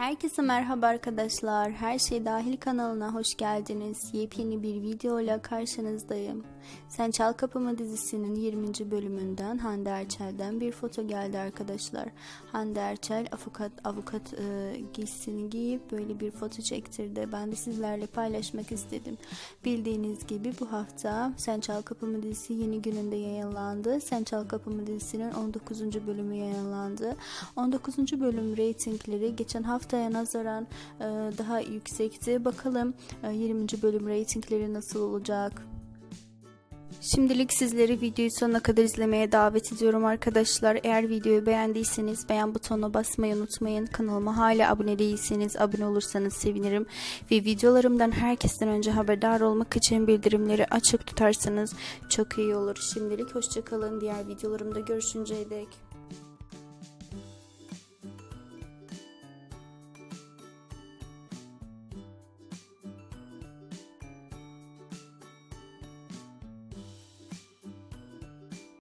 Herkese merhaba arkadaşlar. Her şey dahil kanalına hoş geldiniz. Yepyeni bir videoyla karşınızdayım. Sen Çal Kapımı dizisinin 20. bölümünden Hande Erçel'den bir foto geldi arkadaşlar. Hande Erçel avukat avukat e, giysisini giyip böyle bir foto çektirdi. Ben de sizlerle paylaşmak istedim. Bildiğiniz gibi bu hafta Sen Çal Kapımı dizisi yeni gününde yayınlandı. Sen Çal Kapımı dizisinin 19. bölümü yayınlandı. 19. bölüm reytingleri geçen haftaya nazaran e, daha yüksekti. Bakalım e, 20. bölüm reytingleri nasıl olacak? Şimdilik sizleri videoyu sonuna kadar izlemeye davet ediyorum arkadaşlar. Eğer videoyu beğendiyseniz beğen butonuna basmayı unutmayın. Kanalıma hala abone değilseniz abone olursanız sevinirim. Ve videolarımdan herkesten önce haberdar olmak için bildirimleri açık tutarsanız çok iyi olur. Şimdilik hoşçakalın. Diğer videolarımda görüşünceye dek.